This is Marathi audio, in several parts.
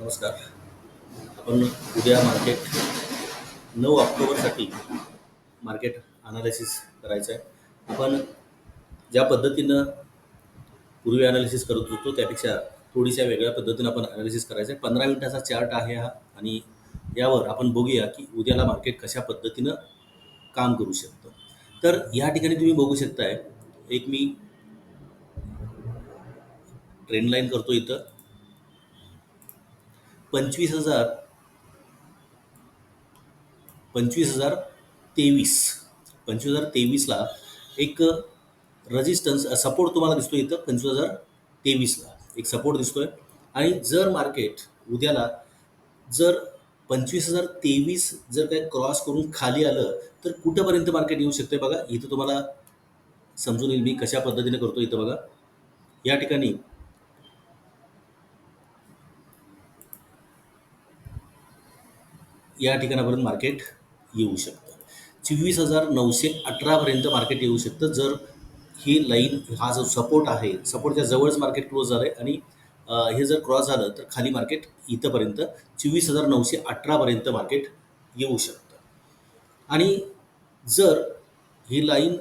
नमस्कार. आपण उद्या मार्केट नऊ ऑक्टोबरसाठी मार्केट अनालिसिस करायचं आहे आपण ज्या पद्धतीनं पूर्वी अनालिसिस करत होतो त्यापेक्षा थोडीशा वेगळ्या पद्धतीनं आपण अनालिसिस करायचं आहे पंधरा मिनिटाचा चार्ट आहे हा आणि यावर आपण बघूया की उद्याला मार्केट कशा पद्धतीनं काम करू शकतं. तर या ठिकाणी तुम्ही बघू शकताय एक मी ट्रेंड लाईन करतो इथं. पंचवीस हजार. पंचवीस हजार तेवीस. पंचवीस हजार तेवीसला एक रजिस्टन्स सपोर्ट तुम्हाला दिसतो इथं पंचवीस हजार तेवीसला. एक सपोर्ट दिसतोय. आणि जर मार्केट उद्याला जर पंचवीस हजार तेवीस जर काय क्रॉस करून खाली आलं तर कुठंपर्यंत मार्केट येऊ शकते बघा? इथं तुम्हाला समजून येईल मी कशा पद्धतीने करतो इथं बघा. या ठिकाणी या ठिकाणापर्यंत मार्केट येऊ शकतं. चोवीस हजार नऊशे अठरापर्यंत मार्केट येऊ शकतं. जर ही लाईन हा जो सपोर्ट आहे सपोर्टच्या जवळच मार्केट क्लोज झालं आहे आणि हे जर क्रॉस झालं तर खाली मार्केट इथंपर्यंत चोवीस हजार नऊशे अठरापर्यंत मार्केट येऊ शकतं. आणि जर ही लाईन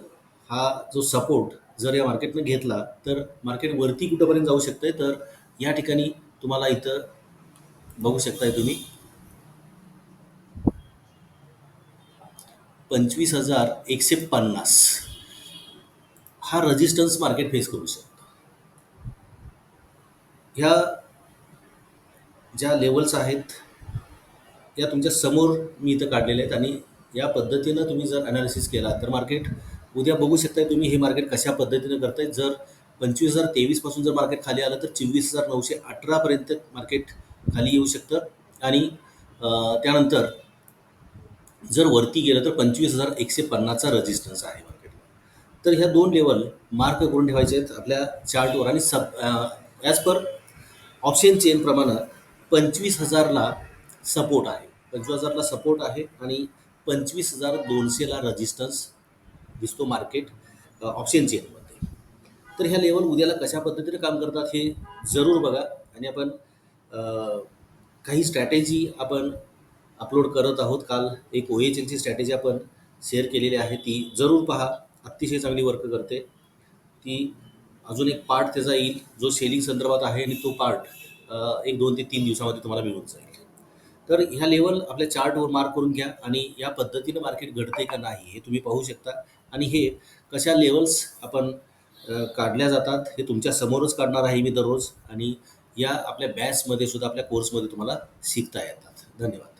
हा जो सपोर्ट जर या मार्केटनं घेतला तर मार्केट वरती कुठंपर्यंत जाऊ शकतंय? तर या ठिकाणी तुम्हाला इथं बघू शकताय तुम्ही. पंचवीस हजार एकशे पन्नास. हा रजिस्टन्स मार्केट फेस करू शकतो. ह्या ज्या लेवल्स आहेत या तुमच्यासमोर मी इथं काढलेल्या आहेत आणि या पद्धतीनं तुम्ही जर अनालिसिस केला तर मार्केट उद्या बघू शकताय तुम्ही हे मार्केट कशा पद्धतीनं करताय. जर पंचवीस हजार तेवीसपासून जर मार्केट खाली आलं तर चोवीस हजार नऊशे अठरापर्यंत मार्केट खाली येऊ शकतं. आणि त्यानंतर जर वरती गेलं तर पंचवीस हजार एकशे पन्नासचा रजिस्टन्स आहे मार्केटला तर ह्या दोन लेवल मार्क करून ठेवायचे आहेत आपल्या चार्टवर आणि सब ॲज पर ऑप्शन चेनप्रमाणे पंचवीस हजारला सपोर्ट आहे. पंचवीस हजारला सपोर्ट आहे आणि पंचवीस हजार दोनशेला रजिस्टन्स दिसतो मार्केट ऑप्शन चेनमध्ये तर ह्या लेवल उद्याला कशा पद्धतीने काम करतात हे जरूर बघा. आणि आपण काही स्ट्रॅटेजी आपण अपलोड करत आहोत. काल एक ओ एच एलची स्ट्रॅटेजी आपण शेअर केलेली आहे. ती जरूर पहा. अतिशय चांगली वर्क करते. ती अजून एक पार्ट त्याचा येईल. जो सेलिंग संदर्भात आहे आणि तो पार्ट एक दोन ते तीन दिवसामध्ये तुम्हाला मिळून जाईल. तर ह्या लेवल आपल्या चार्टवर मार्क करून घ्या आणि या पद्धतीनं मार्केट घडते का नाही हे तुम्ही पाहू शकता. आणि हे कशा लेवल्स आपण काढल्या जातात हे तुमच्या समोरच काढणार आहे मी दररोज. आणि या आपल्या बॅचमध्ये सुद्धा आपल्या कोर्समध्ये तुम्हाला शिकता येतात. धन्यवाद.